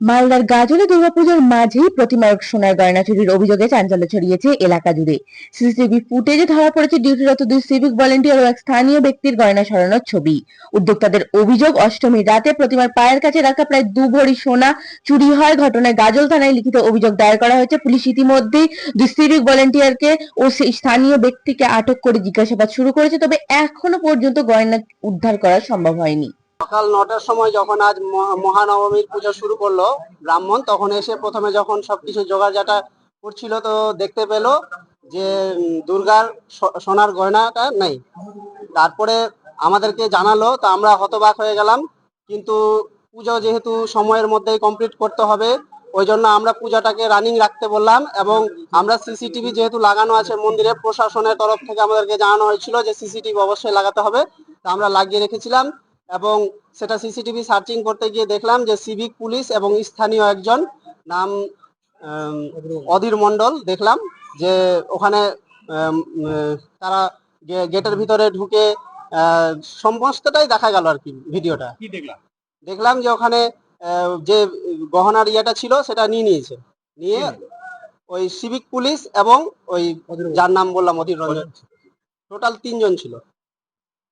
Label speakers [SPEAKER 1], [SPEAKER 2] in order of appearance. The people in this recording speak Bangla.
[SPEAKER 1] মালদার গাজলে দুর্গাপুজোর মাঝেই প্রতিমারক সোনার গয়না চুরির অভিযোগে চাঞ্চল্য ছড়িয়েছে এলাকা জুড়ে। সিসিটিভি ফুটেজে ধরা পড়েছে ডিউটিরত দুই সিভিক ভলেন্টিয়ার ও এক স্থানীয় ব্যক্তির গয়না সরানোর ছবি। উদ্যোক্তাদের অভিযোগ, অষ্টমীর রাতে প্রতিমার পায়ের কাছে রাখা প্রায় দু ভরি সোনা চুরি হয় ঘটনায় গাজল থানায় লিখিত অভিযোগ দায়ের করা হয়েছে। পুলিশ ইতিমধ্যেই দুই সিভিক ভলেন্টিয়ারকে ও সেই স্থানীয় ব্যক্তিকে আটক করে জিজ্ঞাসাবাদ শুরু করেছে, তবে এখনও পর্যন্ত গয়না উদ্ধার করা সম্ভব হয়নি।
[SPEAKER 2] সকাল নটার সময় যখন আজ মহা- মহানবমীর পুজো শুরু করল ব্রাহ্মণ, তখন এসে প্রথমে যখন সবকিছু জোগাড়জাটা করছিল তো দেখতে পেল যে দুর্গার সোনার গয়নাটা নেই। তারপরে আমাদেরকে জানালো, তো আমরা হতবাক হয়ে গেলাম। কিন্তু পুজো যেহেতু সময়ের মধ্যেই কমপ্লিট করতে হবে, ওই জন্য আমরা পূজাটাকে রানিং রাখতে বললাম এবং আমরা সিসিটিভি যেহেতু লাগানো আছে মন্দিরে, প্রশাসনের তরফ থেকে আমাদেরকে জানানো হয়েছিল যে সিসিটিভি অবশ্যই লাগাতে হবে। তা আমরা লাগিয়ে রেখেছিলাম। এবং সেটা সিসিটিভি সার্চিং করতে গিয়ে দেখলাম যে সিভিক পুলিশ এবং স্থানীয় একজন নাম অধীর মণ্ডল দেখলাম যে ওখানে তারা গেটের ভিতরে ঢুকে সমস্তটাই দেখা গেল আর কি ভিডিওটা।
[SPEAKER 3] দেখলাম?
[SPEAKER 2] দেখলাম যে ওখানে যে গহনার ইয়েটা ছিল সেটা নিয়ে নিয়েছে। নিয়ে ওই সিভিক পুলিশ এবং ওই যার নাম বললাম অধীর রঞ্জন। টোটাল তিনজন ছিল।